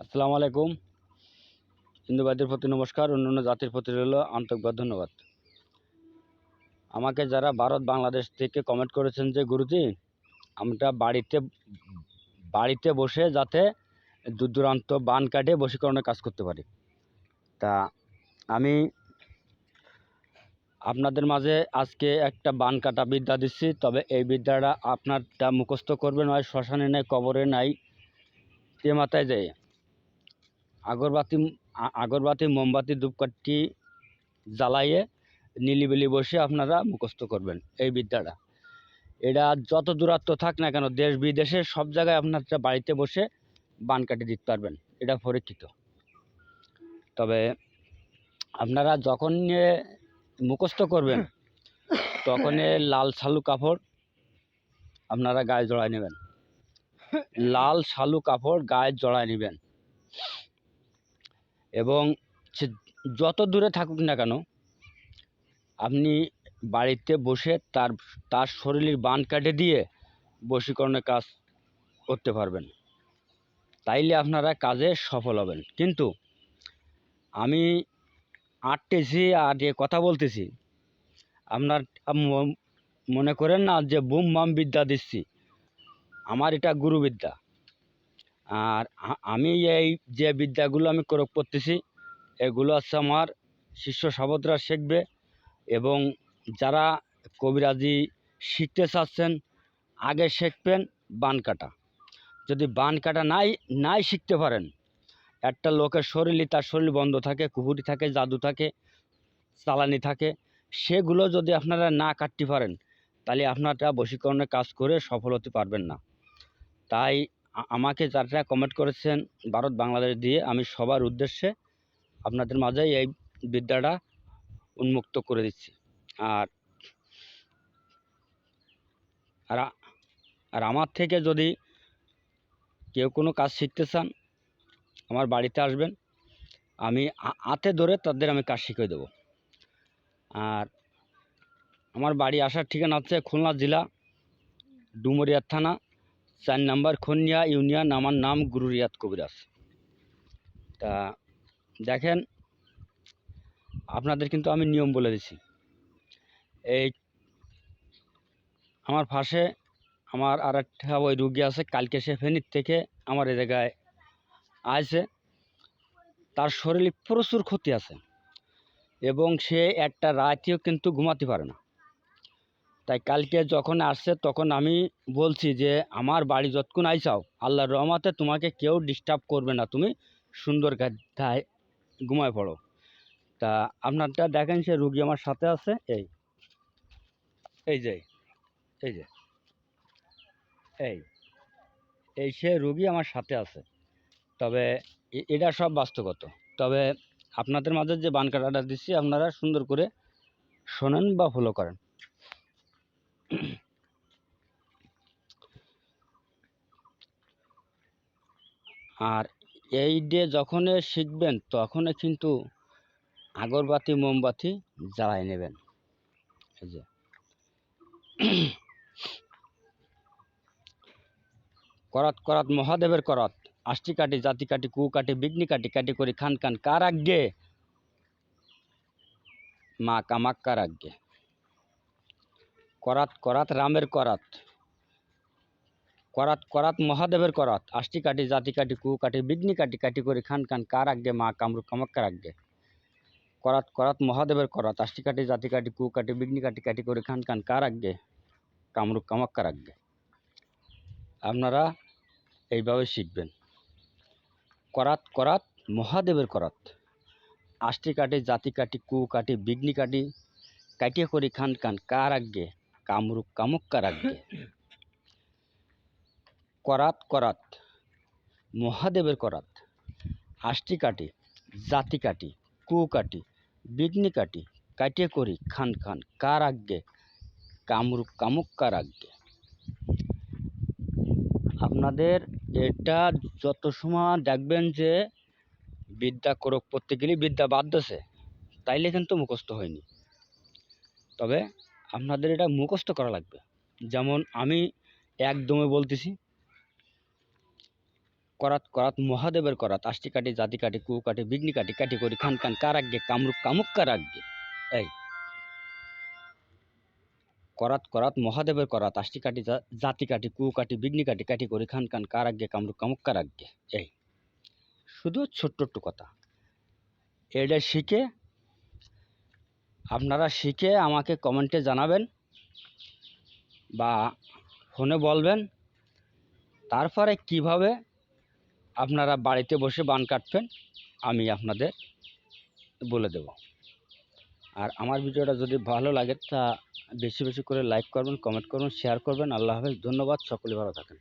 আসসালামু আলাইকুম। হিন্দুবাদের প্রতি নমস্কার, অন্যান্য জাতির প্রতি রইল আন্তরিকবাদ ধন্যবাদ। আমাকে যারা ভারত, বাংলাদেশ থেকে কমেন্ট করেছেন যে, গুরুজি, আমরা বাড়িতে বাড়িতে বসে যাতে দূর দূরান্ত বান কাটে, বশীকরণের কাজ করতে পারি। তা আমি আপনাদের মাঝে আজকে একটা বান কাটা বিদ্যা দিচ্ছি। তবে এই বিদ্যাটা আপনারটা মুখস্থ করবেন হয় শ্মশানে নাই, কবরে নাই, এ মাথায় যায়। আগরবাতি আগরবাতি, মোমবাতি, ধূপকাঠি জ্বালাইয়ে নিলিবিলি বসে আপনারা মুখস্থ করবেন এই বিদ্যাটা। এটা যত দূরত্ব থাক না কেন, দেশ বিদেশে সব জায়গায় আপনারা বাড়িতে বসে বান কাটি দিতে পারবেন। এটা পরীক্ষিত। তবে আপনারা যখন মুখস্থ করবেন তখন লাল শালু কাপড় আপনারা গায়ে জড়ায় নেবেন। লাল শালু কাপড় গায়ে জড়ায় নেবেন। এবং সে যত দূরে থাকুক না কেন, আপনি বাড়িতে বসে তার তার শরীরের বান কাটে দিয়ে বশীকরণের কাজ করতে পারবেন। তাইলে আপনারা কাজে সফল হবেন। কিন্তু আমি আটতেছি আর যে কথা বলতেছি, আপনার মনে করেন না যে বুম, বাম বিদ্যা দিচ্ছি? আমার এটা গুরুবিদ্যা। আর আমি এই যে বিদ্যাগুলো আমি প্রয়োগ করতেছি, এগুলো হচ্ছে আমার শিষ্য সাবতরা শিখবে এবং যারা কবিরাজি শিখতে চাচ্ছেন, আগে শিখবেন বান কাটা। যদি বান কাটা নাই নাই শিখতে পারেন। একটা লোকের শরীরই তার শরীর বন্ধ থাকে, কুহুরি থাকে, জাদু থাকে, চালানি থাকে, সেগুলো যদি আপনারা না কাটতে পারেন, তাহলে আপনারা বশীকরণের কাজ করে সফল হতে পারবেন না। তাই আমাকে যারা কমেন্ট করেছেন ভারত বাংলাদেশ দিয়ে, আমি সবার উদ্দেশ্যে আপনাদের মাঝে এই বিদ্যাটা উন্মুক্ত করে দিচ্ছি। আর আর আমার থেকে যদি কেউ কোনো কাজ শিখতে চান, আমার বাড়িতে আসবেন, আমি হাতে ধরে তাদের আমি কাজ শিখিয়ে দেবো। আর আমার বাড়ি আসার ঠিকানা হচ্ছে খুলনা জেলা, ডুমরিয়া থানা চার নাম্বার খনিয়া ইউনিয়ন, আমার নাম গুরুরিয়াত কবিরাজ। তা দেখেন, আপনাদের কিন্তু আমি নিয়ম বলে দিছি। এই আমার পাশে আমার আর একটা ওই রুগী আছে, কালকে সে ফেনীর থেকে আমার এ জায়গায় আছে তার শরীরে প্রচুর ক্ষতি আছে এবং সে একটা রাতেও কিন্তু ঘুমাতে পারে না। তাই কালকে যখন আসছে তখন আমি বলছি যে, আমার বাড়ি যতক্ষণ আইসাও আল্লাহর রহমাতে তোমাকে কেউ ডিস্টার্ব করবে না। তুমি সুন্দর গাধায় ঘুমায় পড়ো। তা আপনারটা দেখেন, সে রুগী আমার সাথে আছে। এই এই যে এই যে, এই এই সে রুগী আমার সাথে আছে। তবে এটা সব বাস্তবগত। তবে আপনাদের মাঝে যে বান কাটাটা দিচ্ছি, আপনারা সুন্দর করে শোনেন বা ফলো করেন। আর এই ডে যখন শিখবেন তখন কিন্তু আগরবাতি, মোমবাতি জ্বালাই নেবেন। এই যে। করাত করাত, মহাদেবের করাত, আষ্টি কাটি, জাতি কাটি, কু কাটি, বিঘ্নি কাটি কাটি করি, খান খান কার আগে মা কামাক কার আগে করাত করাত রামের করাত। করাত করাত মহাদেবের করাত। আষ্টি কাটি, জাতি কাটি, কু কাটি, বিঘ্নি কাটি কাটি করি খান খান, কার আগে মা কামরু কামাক্কার আগে করাত করাত মহাদেবের করাত। আষ্টি কাটি, জাতি কাটি, কু কাটি, বিঘ্নি কাটি কাটি করে খান খান, কার আগে কামরু কামাক্কার আগে আপনারা এইভাবে শিখবেন। করাত করাত মহাদেবের করাত। আষ্টি কাটি, জাতি কাটি, কু কাটি, বিঘ্নি কাটি, কাটিয়ে করি খান খান, কার আগে কামরু কামুক্কার আগে করাত করাত মহাদেবের করাত আষ্টি কাটি জাতি কাটি কু কাটি বিঘ্নি কাটি কাটিয়ে করি খান খান কার আগে কামরু কামুক্কার আগে আপনাদের এটা যত সময় দেখবেন যে বিদ্যা করক করতে গেলে বিদ্যা বাধ্যছে তাইলে কিন্তু মুখস্থ হয়নি। তবে আপনাদের এটা মুখস্থ করা লাগবে। যেমন আমি একদমে বলতেছি, করাত করাত মহাদেবের করাত, আষ্টি কাটি, জাতি কাটি কু কাটি, বিঘ্নি কাটি কাটি করি, খান খান, কার আগে কামরূপ, কামুক কার আগে এই, করাত করাত মহাদেবের করাত, আষ্টি কাটি জাতি কাটি কু কাটি, বিঘ্নি কাটি কাটি করি, খান খান, কার আগে কামরূপ, কামুক কার আগে এই, শুধু ছোট্ট একটু কথা। এটা শিখে আপনারা শিখে আমাকে কমেন্টে জানাবেন বা ফোনে বলবেন তারপরে কীভাবে আপনারা বাড়িতে বসে বান কাটবেন আমি আপনাদের বলে দেব। আর আমার ভিডিওটা যদি ভালো লাগে তা বেশি বেশি করে লাইক করবেন, কমেন্ট করবেন, শেয়ার করবেন। আল্লাহ হাফেজ। ধন্যবাদ। সকলে ভালো থাকেন।